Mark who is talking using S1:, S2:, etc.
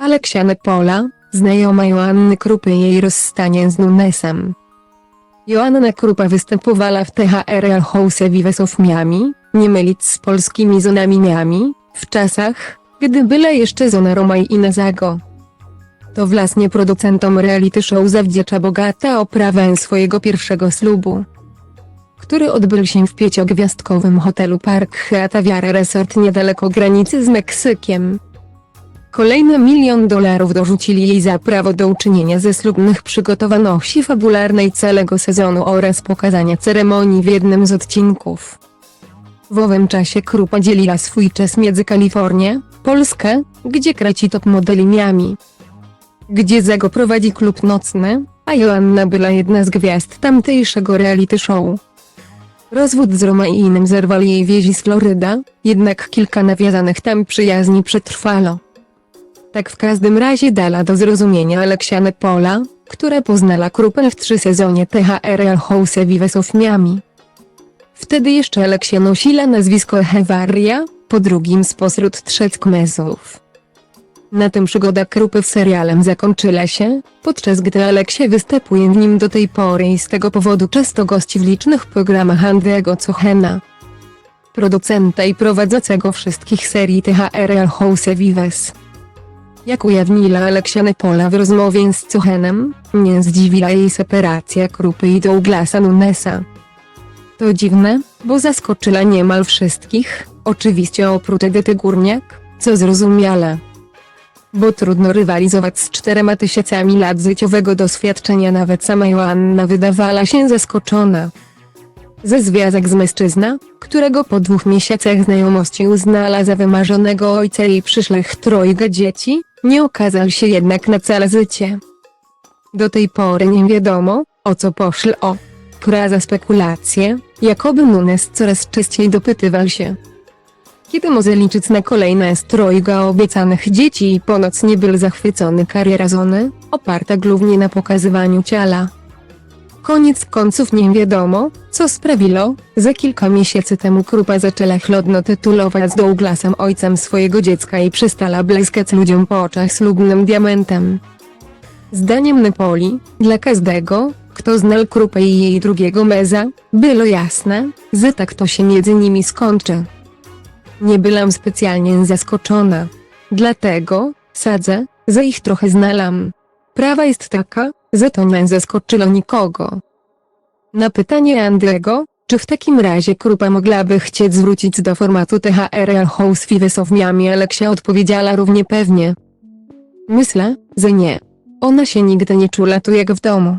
S1: Aleksia Nepola, znajoma Joanny Krupy i jej rozstanie z Nunesem. Joanna Krupa występowała w THR House Vives of Miami, nie mylić z polskimi zonami Miami, w czasach, gdy byle jeszcze zona Roma i Inazago. To właśnie producentom reality show zawdzięcza bogata oprawę swojego pierwszego ślubu, który odbył się w pięciogwiazdkowym hotelu Park Hyatt Resort niedaleko granicy z Meksykiem. Kolejny milion dolarów dorzucili jej za prawo do uczynienia ze ślubnych przygotowaności fabularnej całego sezonu oraz pokazania ceremonii w jednym z odcinków. W owym czasie Krupa dzieliła swój czas między Kalifornię, Polskę, gdzie kręci top modeli Miami, gdzie Zago prowadzi klub nocny, a Joanna była jedna z gwiazd tamtejszego reality show. Rozwód z Roma i innym zerwał jej więzi z Floryda, jednak kilka nawiązanych tam przyjaźni przetrwalo. Tak w każdym razie dala do zrozumienia Aleksia Nepola, która poznała Krupę w trzy sezonie THR House Vives of Miami. Wtedy jeszcze Aleksia nosiła nazwisko Hewaria, po drugim spośród trzech kmezów. Na tym przygoda Krupy w serialem zakończyła się, podczas gdy Aleksia występuje w nim do tej pory i z tego powodu często gości w licznych programach Andrego Cochena. Producenta i prowadzącego wszystkich serii THR House Vives. Jak ujawniła Aleksia Nepola w rozmowie z Cochenem, nie zdziwiła jej separacja Krupy i Douglasa Nunesa. To dziwne, bo zaskoczyła niemal wszystkich, oczywiście oprócz Edyty Górniak, co zrozumiale. Bo trudno rywalizować z czterema tysiącami lat życiowego doświadczenia nawet sama Joanna wydawała się zaskoczona. Ze związek z mężczyzna, którego po dwóch miesiącach znajomości uznała za wymarzonego ojca i przyszłych trojga dzieci, nie okazał się jednak na całe życie. Do tej pory nie wiadomo, o co poszło o. Praza spekulacje, jakoby Nunes coraz częściej dopytywał się. Kiedy może liczyć na kolejne strojga obiecanych dzieci i ponoć nie był zachwycony kariera żony, oparta głównie na pokazywaniu ciała. Koniec końców nie wiadomo, co sprawiło, że kilka miesięcy temu Krupa zaczęła chlodno tytulować z Douglasem ojcem swojego dziecka i przestała błyskać ludziom po oczach ślubnym diamentem. Zdaniem Nepoli, dla każdego, kto znał Krupę i jej drugiego meza, było jasne, że tak to się między nimi skończy. Nie byłam specjalnie zaskoczona. Dlatego, sadzę, że ich trochę znalam. Prawa jest taka, że to nie zaskoczyło nikogo. Na pytanie Andrego, czy w takim razie Krupa mogłaby chcieć zwrócić do formatu THR House Vives of Miami Aleksia odpowiedziała równie pewnie. Myślę, że nie. Ona się nigdy nie czula tu jak w domu.